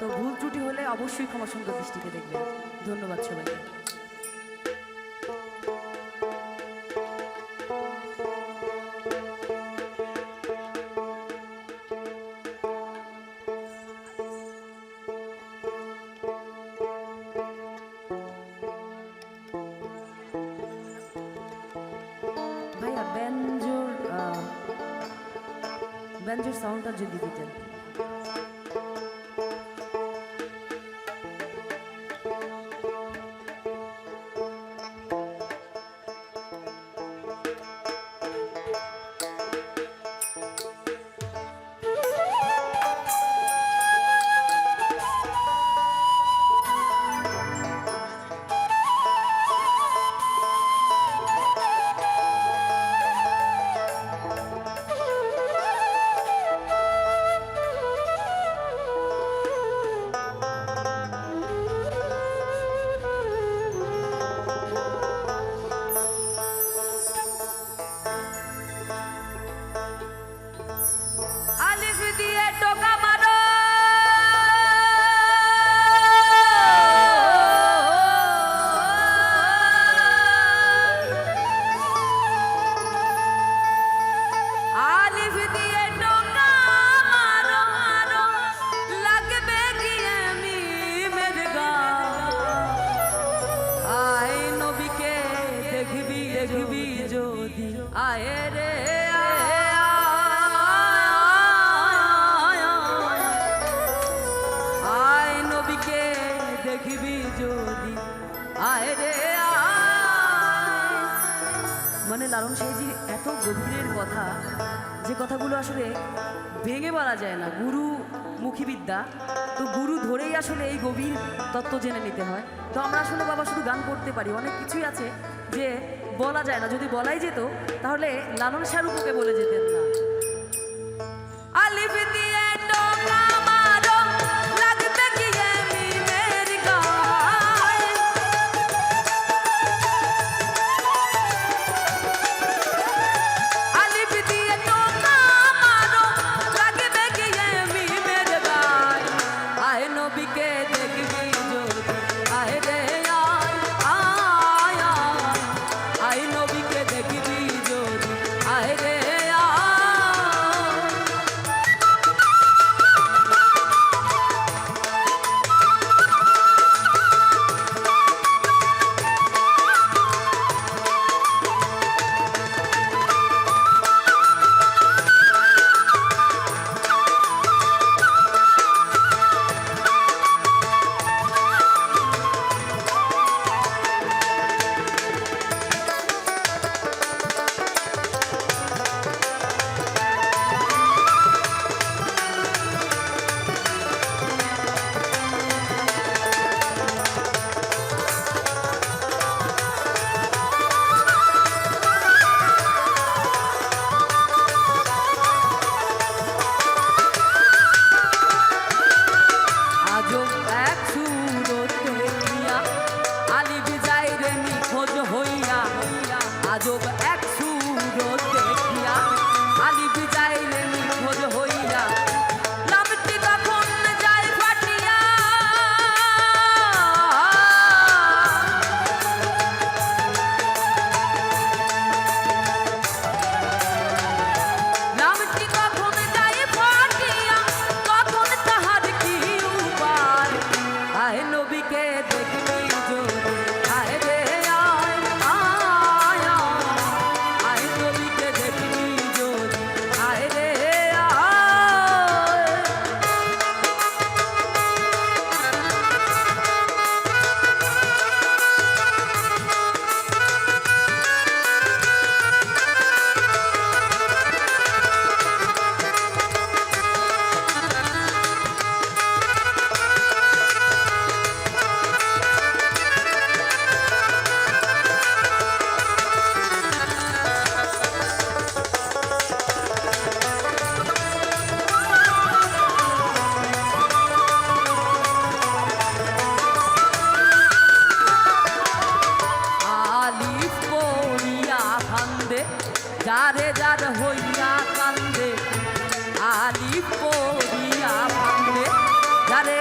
তো ভুল ত্রুটি হলে অবশ্যই ক্ষমা সুন্দর দৃষ্টিতে দেখবেন। ধন্যবাদ সবাইকে। ব্যাঞ্জোর ব্যাঞ্জোর সাউন্ডটা যদি দিতেন। মানে সেই যে এত গভীরের কথা, যে কথাগুলো আসলে ভেঙে বলা যায় না, গুরু মুখীবিদ্যা, তো গুরু ধরেই আসলে এই গভীর তত্ত্ব জেনে নিতে হয়। তো আমরা আসলে বাবা শুধু গান করতে পারি, অনেক কিছুই আছে যে বলা যায় না। যদি বলাই যেত, তাহলে লালন শাহরুখকে বলে যেতেন না। আলিফ কান্দে যারে যার হইয়া কান্দে আলি পড়িয়া কান্দে যারে